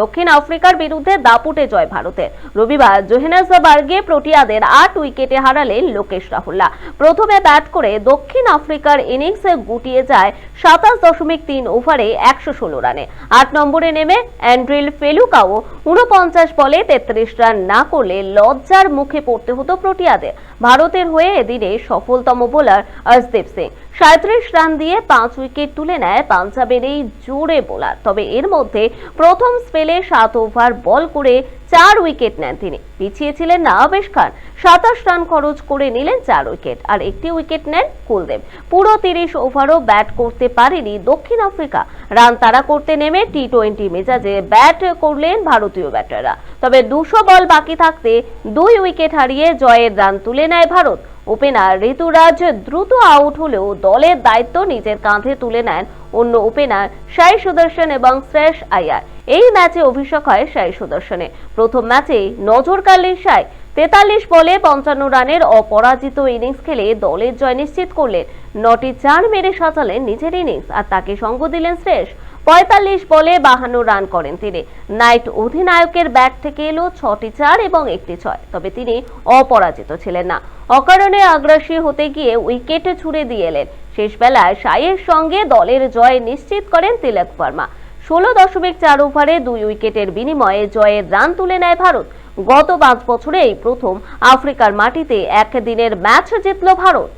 দক্ষিণ আফ্রিকার বিরুদ্ধে দাপুটে জয় ভারতের। রবিবার জোহেনাসবার্গে প্রোটিয়াদের আট উইকেটে হারালেন লোকেশ রাহুল্লা। প্রথমে ব্যাট করে দক্ষিণ আফ্রিকার ইনিংসে গুটিয়ে যায় সাতাশ দশমিক তিন ওভারে একশো ষোলো রানে। আট নম্বরে নেমে অ্যান্ড্রিল ফেলুকাও উনপঞ্চাশ বলে তেত্রিশ রান না করলে লজ্জার মুখে পড়তে হতো প্রোটিয়াদের। ভারতের হয়ে এদিনে সফলতম বোলার অর্শদীপ সিং। সাঁত্রিশ রান দিয়ে পাঁচ উইকেট তুলে নেয় পাঞ্জাবের এই জোরে বোলার। তবে এর মধ্যে প্রথম স্পেলে সাত ওভার বল করে চার উইকেট নেন তিনি। পিছিয়ে ছিলেন নওয়াবেশ খান। সাতাশ রান খরচ করে নিলেন চার উইকেট। আর একটি উইকেট নেন কুলদেব পুরো তিরিশ ওভারও ব্যাট করতে পারেনি দক্ষিণ আফ্রিকা। রান তাড়া করতে নেমে টি টোয়েন্টি মেজাজে ব্যাট করলেন ভারতীয় ব্যাটাররা। তবে দুশো বল বাকি থাকতে দুই উইকেট হারিয়ে জয়ের রান তুলে নেয় ভারত। ওপেনার ঋতুরাজ দ্রুত আউট হলেও দলের দায়িত্ব নিজের কাঁধে তুলে নেন অন্য ওপেনার সাই সুদর্শন এবং শ্রেয়স আয়ার। এই ম্যাচে অভিষেক হয় সাই সুদর্শনে। প্রথম ম্যাচে নজর কাড়লেন সাই। তেতাল্লিশ বলে পঞ্চান্ন রানের অপরাজিত ইনিংস খেলে দলের জয় নিশ্চিত করলেন। নটি চার মেরে সাজালেন নিজের ইনিংস, আর তাকে সঙ্গ দিলেন শ্রেয়স। পঁয়তাল্লিশ বলে বাহান্ন রান করেন তিনি। নাইট অধিনায়কের ব্যাট থেকে এলো ছটি চার এবং একটি ছয়, তবে তিনি অপরাজিত ছিলেন না। অকারণে আগ্রাসী হতে গিয়ে উইকেটে ছুড়ে দিয়ে এলেন। শেষ বেলায় সাইয়ের সঙ্গে দলের জয় নিশ্চিত করেন তিলক বর্মা। ষোলো দশমিক চার ওভারে দুই উইকেটের বিনিময়ে জয়ের রান তুলে নেয় ভারত। গত পাঁচ বছরে এই প্রথম আফ্রিকার মাটিতে একদিনের ম্যাচ জিতল ভারত।